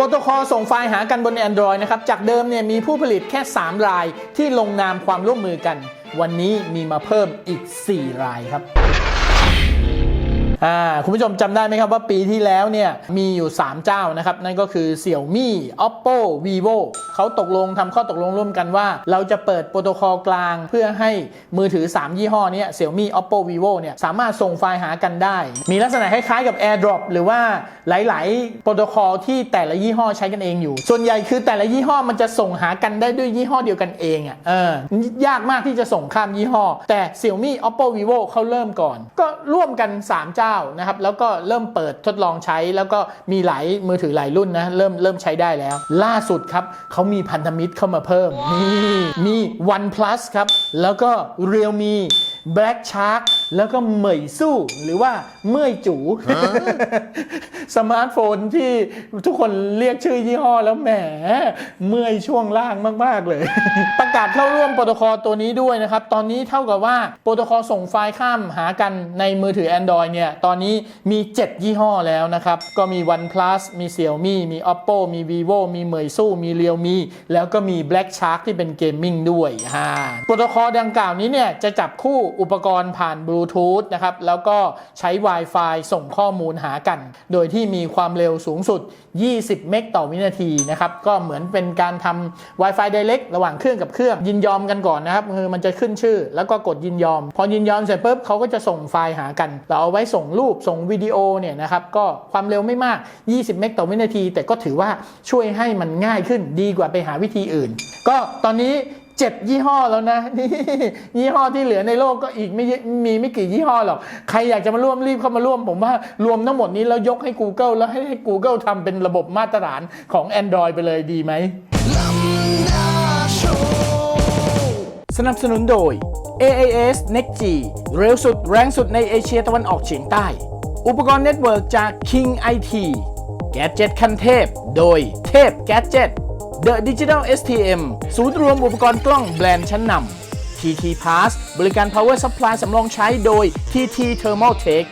โปรโตคอลส่งไฟล์หากันบน Android นะครับ จากเดิมเนี่ยมีผู้ผลิตแค่ 3 รายที่ลงนามความร่วมมือกัน วันนี้มีมาเพิ่มอีก 4 รายครับ อ่าคุณผู้ชมจำได้ไหมครับว่าปีที่แล้วเนี่ยมีอยู่ 3 เจ้านะครับ นั่นก็คือ Xiaomi Oppo Vivo เขาตกลงทำข้อตกลงร่วมกันว่า เราจะเปิดโปรโตคอลกลางเพื่อให้มือถือ 3 ยี่ห้อเนี้ Xiaomi Oppo Vivo เนี่ยสามารถส่งไฟล์หากันได้ มีลักษณะคล้ายๆกับ AirDrop หรือว่าหลาย ๆ โปรโตคอลที่แต่ละยี่ห้อใช้กันเองอยู่ ส่วนใหญ่คือแต่ละยี่ห้อมันจะส่งหากันได้ด้วยยี่ห้อเดียวกันเองอะเออยากมากที่จะส่งข้ามยี่ห้อ แต่ Xiaomi Oppo Vivo เขาเริ่มก่อน ก็ร่วมกัน 3 เจ้านะครับแล้วก็เริ่มเปิดทดลองใช้แล้วก็มีหลายมือถือหลายรุ่นนะเริ่มเริ่มใช้ได้แล้ว ล่าสุดครับเขามีพันธมิตรเข้ามาเพิ่มนี่มี OnePlus ครับแล้วก็ Realme Black Shark แล้วก็เหมยสู้หรือว่าเมื่อยจู สมาร์ทโฟนที่ทุกคนเรียกชื่อยี่ห้อแล้วแหม เมื่อยช่วงล่างมาก ๆ เลย ประกาศเข้าร่วมโปรโตคอลตัวนี้ด้วยนะครับ ตอนนี้เท่ากับว่าโปรโตคอลส่งไฟล์ข้ามหากันในมือถือ Android เนี่ย ตอนนี้มี 7 ยี่ห้อแล้วนะครับ ก็มี OnePlus มี Xiaomi มี Oppo มี Vivo มีเหมยสู้มี Realme แล้วก็มี Black Shark ที่เป็นเกมมิ่งด้วยอ่าโปรโตคอลดังกล่าวนี้เนี่ย จะจับคู่อุปกรณ์ผ่านบลูทูธนะครับแล้วก็ใช้ Wi-Fi ส่งข้อมูลหากัน โดยที่ที่มีความเร็วสูงสุด 20 เมกต่อวินาทีนะครับก็เหมือนเป็นการทำ Wi-Fi Direct ระหว่างเครื่องกับเครื่อง ยินยอมกันก่อนนะครับคือมันจะขึ้นชื่อ แล้วก็กดยินยอม พอยินยอมเสร็จปุ๊บเขาก็จะส่งไฟล์หากัน เราเอาไว้ส่งรูปส่งวิดีโอเนี่ยนะครับก็ความเร็วไม่มาก 20 เมกต่อวินาที แต่ก็ถือว่าช่วยให้มันง่ายขึ้นดีกว่าไปหาวิธีอื่น ก็ตอนนี้ เจ็ดยี่ห้อแล้วนะนี่ยี่ห้อที่เหลือในโลกก็อีกไม่มีไม่กี่ยี่ห้อหรอก ใครอยากจะมาร่วมรีบเข้ามาร่วม ผมว่ารวมทั้งหมดนี้แล้วยกให้ Google แล้วให้ให้ Google ทำเป็นระบบมาตรฐานของ Android ไปเลยดีไหมสนับสนุนโดย AAS Next G เร็วสุดแรงสุดในเอเชียตะวันออกเฉียงใต้ อุปกรณ์เน็ตเวิร์กจาก King IT แกจ e t คันเทพ โดยเทพแกจ e t The Digital STM ศูนย์รวมอุปกรณ์กล้องแบรนด์ชั้นนำ TT Pass บริการ Power Supply สำรองใช้โดย TT Thermal Tech